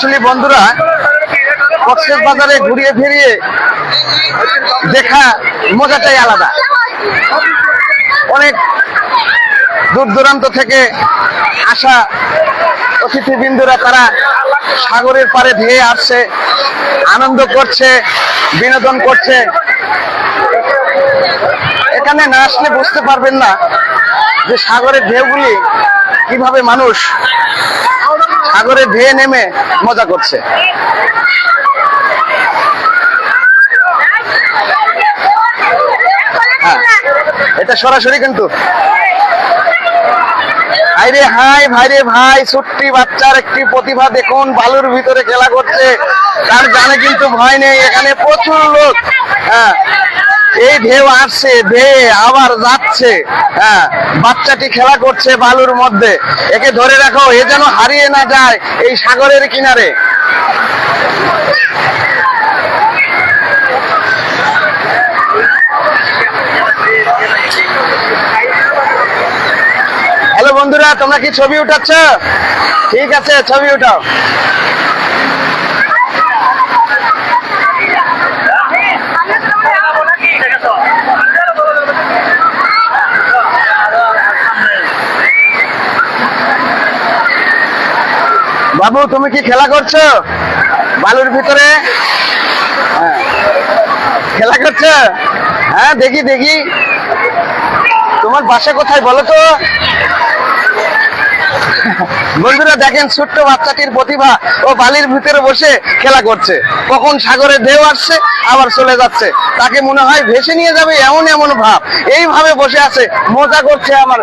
বন্ধুরা কক্সের বাজারে ঘুরিয়ে ফিরিয়ে দেখা মজাটাই আলাদা। অনেক দূর দূরান্ত থেকে আসা অতিথিবৃন্দুরা তারা সাগরের পাড়ে ধেয়ে আসছে, আনন্দ করছে, বিনোদন করছে। এখানে না আসলে বুঝতে পারবেন না যে সাগরের ঢেউগুলি কীভাবে মানুষ সাগরে ধেয়ে নেমে মজা করছে। হ্যাঁ এটা সরাসরি কিন্তু। ভাইরে হাই, ভাইরে ভাই ছুট্টি বাচ্চার একটি প্রতিভা দেখুন, বালুর ভিতরে খেলা করছে। তার জানে কিন্তু ভয় নেই, এখানে প্রচুর লোক। হ্যাঁ এই ঢেউ আসছে ধেয়ে আবার যাচ্ছে। হ্যাঁ বাচ্চাটি খেলা করছে বালুর মধ্যে। একে ধরে রাখো, এ যেন হারিয়ে না যায় এই সাগরের কিনারে। হ্যালো বন্ধুরা, তোমরা কি ছবি উঠাচ্ছ? ঠিক আছে, ছবি উঠাও। বাবু, তুমি কি খেলা করছ? বালুর ভিতরে। খেলা করছ? হ্যাঁ দেখি দেখি। তোমার বাসা কোথায় বলো তো? বন্ধুরা, দেখেন ছোট্ট বাচ্চাটির প্রতিভা। ও বালির ভিতরে বসে খেলা করছে। কখন সাগরে ঢেউ আসছে, আবার চলে যাচ্ছে। তাকে মনে হয় ভেসে নিয়ে যাবে এমন এমন ভাব। এইভাবে বসে আছে। মজা করছে আমার।